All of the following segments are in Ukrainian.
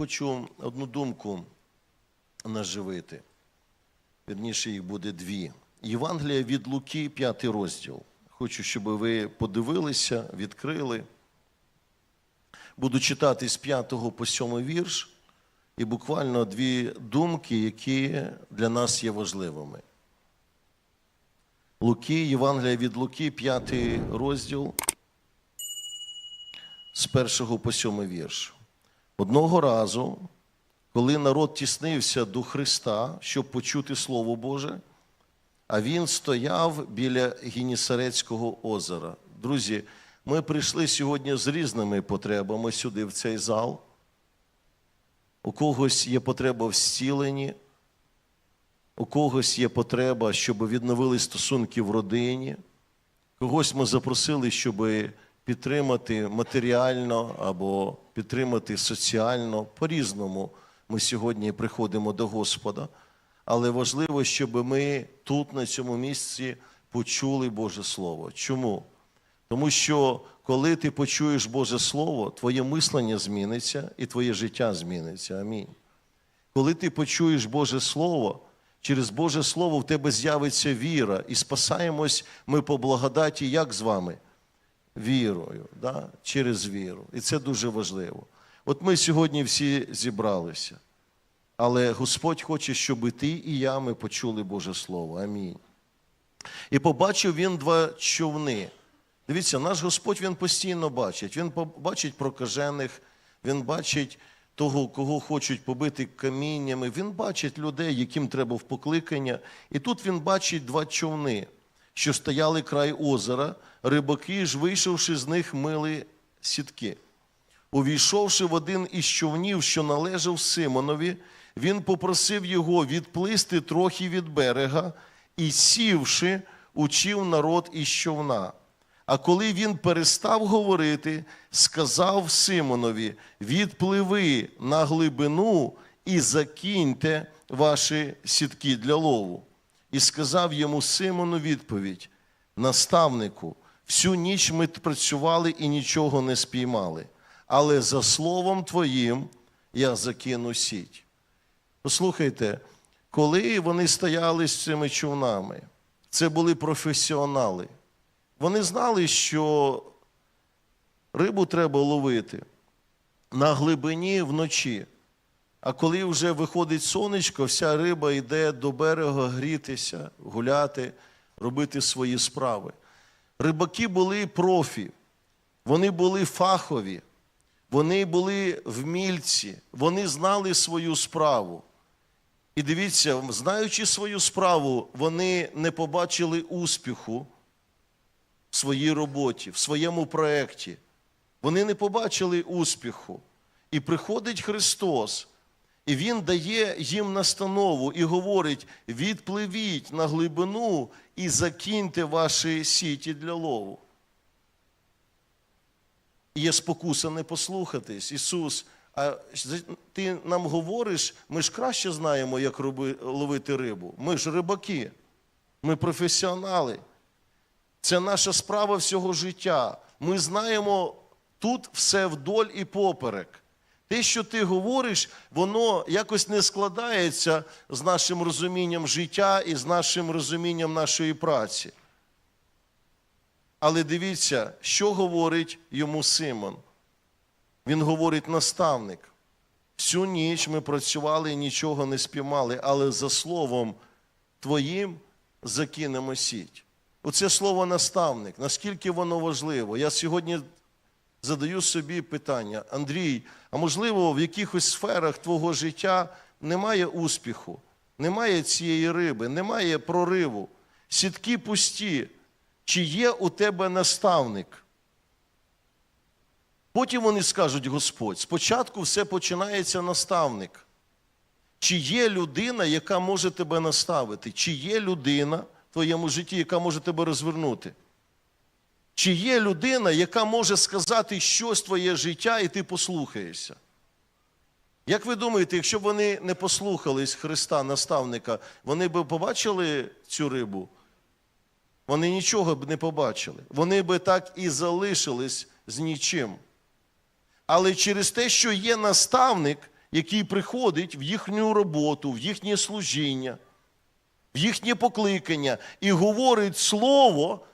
Хочу одну думку наживити. Вірніше, їх буде дві. Євангелія від Луки, п'ятий розділ. Хочу, щоб ви подивилися, відкрили. Буду читати з 5 по 7 вірш, і буквально дві думки, які для нас є важливими. Луки, Євангелія від Луки, 5 розділ, з 1 по 7 вірш. Одного разу, коли народ тіснився до Христа, щоб почути Слово Боже, а він стояв біля Гінісарецького озера. Друзі, ми прийшли сьогодні з різними потребами сюди, в цей зал. У когось є потреба в зціленні, у когось є потреба, щоб відновили стосунки в родині. Когось ми запросили, щоб підтримати матеріально або підтримати соціально. По-різному ми сьогодні приходимо до Господа. Але важливо, щоб ми тут, на цьому місці, почули Боже Слово. Чому? Тому що коли ти почуєш Боже Слово, твоє мислення зміниться і твоє життя зміниться. Амінь. Коли ти почуєш Боже Слово, через Боже Слово в тебе з'явиться віра, і спасаємось ми по благодаті, як з вами? Вірою, да? через віру. І це дуже важливо. От ми сьогодні всі зібралися. Але Господь хоче, щоб і ти, і я ми почули Боже Слово. Амінь. І побачив він два човни. Дивіться, наш Господь він постійно бачить. Він бачить прокажених, він бачить того, кого хочуть побити каміннями. Він бачить людей, яким треба в покликання. І тут він бачить два човни, що стояли край озера. Рибаки ж, вийшовши з них, мили сітки. Увійшовши в один із човнів, що належав Симонові, він попросив його відплисти трохи від берега і, сівши, учив народ із човна. А коли він перестав говорити, сказав Симонові: відпливи на глибину і закиньте ваші сітки для лову. І сказав йому Симону відповідь: наставнику, всю ніч ми працювали і нічого не спіймали, але за словом твоїм я закину сіть. Послухайте, коли вони стояли з цими човнами, це були професіонали. Вони знали, що рибу треба ловити на глибині вночі. А коли вже виходить сонечко, вся риба йде до берега грітися, гуляти, робити свої справи. Рибаки були профі, вони були фахові, вони були вмільці, вони знали свою справу. І дивіться, знаючи свою справу, вони не побачили успіху в своїй роботі, в своєму проєкті. Вони не побачили успіху. І приходить Христос, і Він дає їм настанову і говорить: відпливіть на глибину і закиньте ваші сіті для лову. Є спокуса не послухатись. Ісус, а ти нам говориш, ми ж краще знаємо, як роби, ловити рибу. Ми ж рибаки, ми професіонали. Це наша справа всього життя. Ми знаємо тут все вдоль і поперек. Те, що ти говориш, воно якось не складається з нашим розумінням життя і з нашим розумінням нашої праці. Але дивіться, що говорить йому Симон. Він говорить наставник. Всю ніч ми працювали і нічого не спіймали, але за словом твоїм закинемо сіть. Оце слово наставник, наскільки воно важливо. Я сьогодні задаю собі питання, Андрій, а можливо, в якихось сферах твого життя немає успіху, немає цієї риби, немає прориву, сітки пусті. Чи є у тебе наставник? Потім вони скажуть Господь, спочатку все починається наставник. Чи є людина, яка може тебе наставити? Чи є людина в твоєму житті, яка може тебе розвернути? Чи є людина, яка може сказати щось твоє життя, і ти послухаєшся? Як ви думаєте, якщо б вони не послухались Христа, наставника, вони б побачили цю рибу? Вони нічого б не побачили. Вони би так і залишились з нічим. Але через те, що є наставник, який приходить в їхню роботу, в їхнє служіння, в їхнє покликання і говорить слово,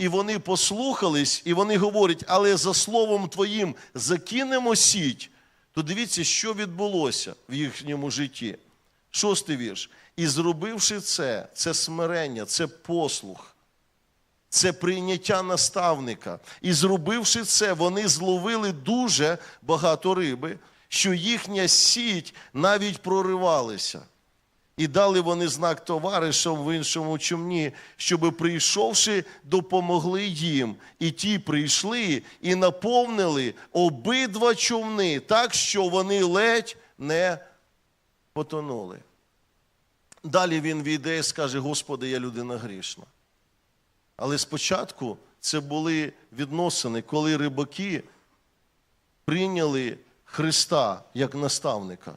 і вони послухались, і вони говорять, але за словом твоїм закинемо сіть, то дивіться, що відбулося в їхньому житті. Шостий вірш. І зробивши це, це смирення, це послух, це прийняття наставника. І зробивши це, вони зловили дуже багато риби, що їхня сіть навіть проривалася. І дали вони знак товаришам в іншому човні, щоби, прийшовши, допомогли їм. І ті прийшли і наповнили обидва човни, так що вони ледь не потонули. Далі він війде і скаже: Господи, я людина грішна. Але спочатку це були відносини, коли рибаки прийняли Христа як наставника.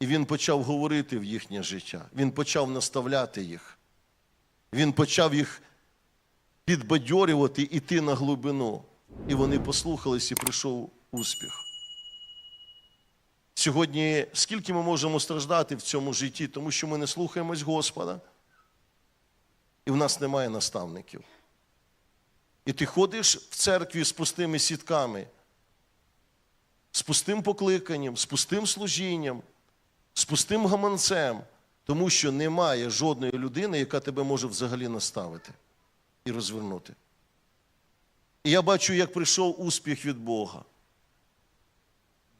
І він почав говорити в їхнє життя. Він почав наставляти їх. Він почав їх підбадьорювати, іти на глибину. І вони послухались, і прийшов успіх. Сьогодні скільки ми можемо страждати в цьому житті, тому що ми не слухаємось Господа, і в нас немає наставників. І ти ходиш в церкві з пустими сітками, з пустим покликанням, з пустим служінням, з пустим гаманцем, тому що немає жодної людини, яка тебе може взагалі наставити і розвернути. І я бачу, як прийшов успіх від Бога.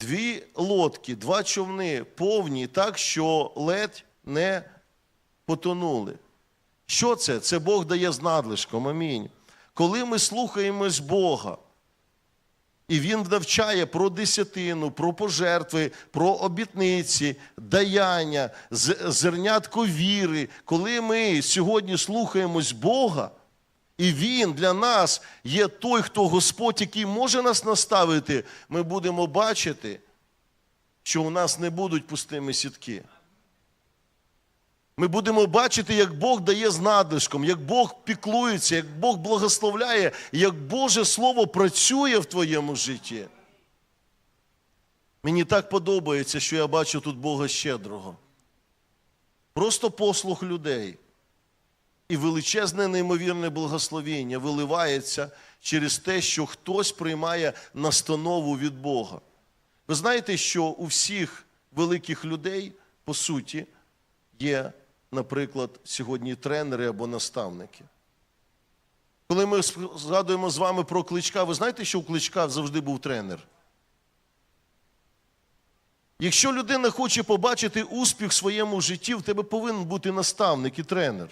Дві лодки, два човни повні так, що ледь не потонули. Що це? Це Бог дає з надлишком. Амінь. Коли ми слухаємось Бога, і Він навчає про десятину, про пожертви, про обітниці, даяння, зернятко віри, коли ми сьогодні слухаємось Бога, і Він для нас є той, хто Господь, який може нас наставити, ми будемо бачити, що у нас не будуть пустими сітки. Ми будемо бачити, як Бог дає з надлишком, як Бог піклується, як Бог благословляє, як Боже Слово працює в твоєму житті. Мені так подобається, що я бачу тут Бога щедрого. Просто послух людей. І величезне неймовірне благословіння виливається через те, що хтось приймає настанову від Бога. Ви знаєте, що у всіх великих людей, по суті, є, наприклад, сьогодні тренери або наставники. Коли ми згадуємо з вами про кличка, ви знаєте, що у кличка завжди був тренер? Якщо людина хоче побачити успіх в своєму житті, в тебе повинен бути наставник і тренер.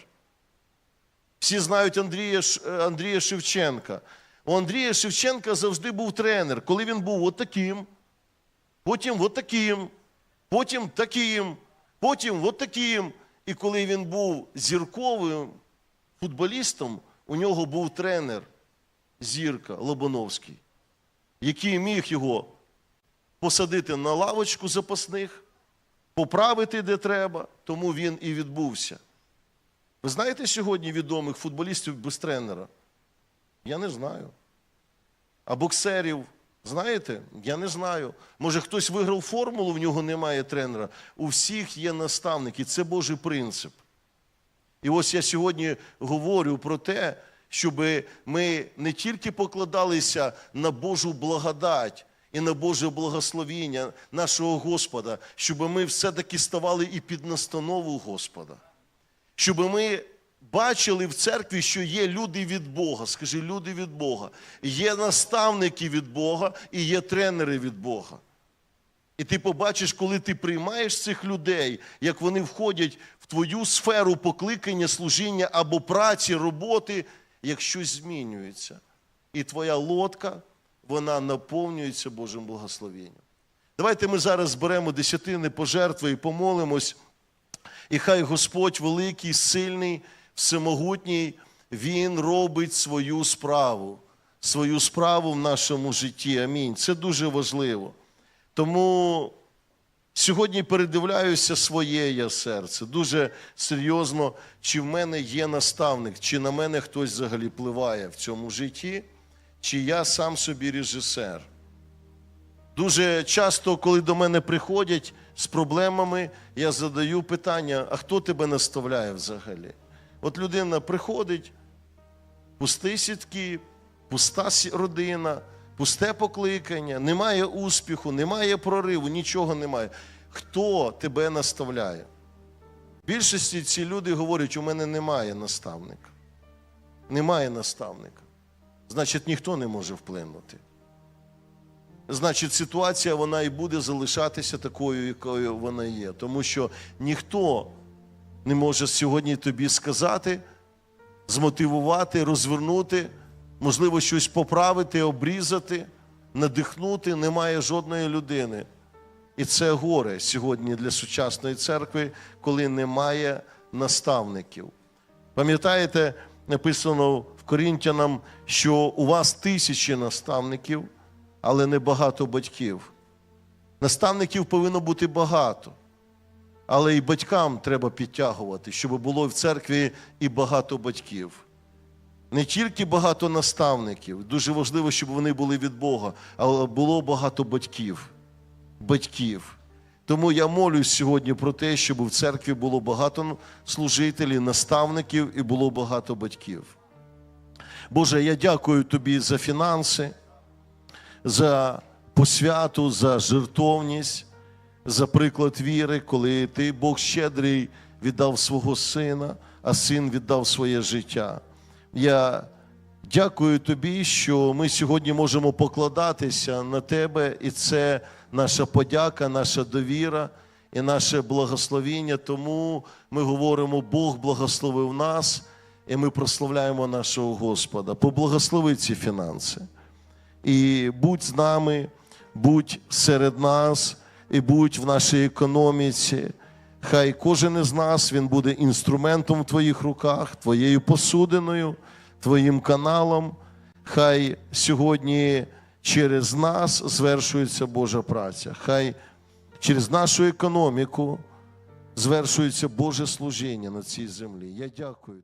Всі знають Андрія, е, Андрія Шевченка. У Андрія Шевченка завжди був тренер, коли він був отаким, потім отаким, потім таким, потім отаким. І коли він був зірковим футболістом, у нього був тренер Зірка Лобановський, який міг його посадити на лавочку запасних, поправити де треба, тому він і відбувся. Ви знаєте сьогодні відомих футболістів без тренера? Я не знаю. А боксерів, знаєте? Я не знаю. Може, хтось виграв формулу, в нього немає тренера. У всіх є наставники, це Божий принцип. І ось я сьогодні говорю про те, щоб ми не тільки покладалися на Божу благодать і на Боже благословіння нашого Господа, щоб ми все-таки ставали і під настанову Господа. Щоб ми бачили в церкві, що є люди від Бога. Скажи, люди від Бога. Є наставники від Бога і є тренери від Бога. І ти побачиш, коли ти приймаєш цих людей, як вони входять в твою сферу покликання, служіння або праці, роботи, як щось змінюється. І твоя лодка, вона наповнюється Божим благословенням. Давайте ми зараз зберемо десятини пожертви і помолимось. І хай Господь великий, сильний, всемогутній, Він робить свою справу, свою справу в нашому житті. Амінь. Це дуже важливо. Тому сьогодні передивляюся своє я серце. Дуже серйозно, чи в мене є наставник, чи на мене хтось взагалі впливає в цьому житті, чи я сам собі режисер. Дуже часто, коли до мене приходять з проблемами, я задаю питання: а хто тебе наставляє взагалі? От людина приходить, пусті сітки, пуста родина, пусте покликання, немає успіху, немає прориву, нічого немає. Хто тебе наставляє? В більшості ці люди говорять, у мене немає наставника. Немає наставника. Значить, ніхто не може вплинути. Значить, ситуація вона і буде залишатися такою, якою вона є. Тому що ніхто не може сьогодні тобі сказати, змотивувати, розвернути, можливо, щось поправити, обрізати, надихнути. Немає жодної людини. І це горе сьогодні для сучасної церкви, коли немає наставників. Пам'ятаєте, написано в Корінтянам, що у вас тисячі наставників, але не багато батьків. Наставників повинно бути багато, але і батькам треба підтягувати, щоб було в церкві і багато батьків. Не тільки багато наставників, дуже важливо, щоб вони були від Бога, але було багато батьків. Батьків. Тому я молюсь сьогодні про те, щоб в церкві було багато служителів, наставників і було багато батьків. Боже, я дякую тобі за фінанси, за посвяту, за жертовність, за приклад віри, коли ти, Бог щедрий, віддав свого сина, а син віддав своє життя. Я дякую тобі, що ми сьогодні можемо покладатися на тебе, і це наша подяка, наша довіра і наше благословіння. Тому ми говоримо, Бог благословив нас, і ми прославляємо нашого Господа. Поблагослови ці фінанси. І будь з нами, будь серед нас, і будь в нашій економіці. Хай кожен із нас він буде інструментом в твоїх руках, твоєю посудиною, твоїм каналом. Хай сьогодні через нас звершується Божа праця. Хай через нашу економіку звершується Боже служіння на цій землі. Я дякую.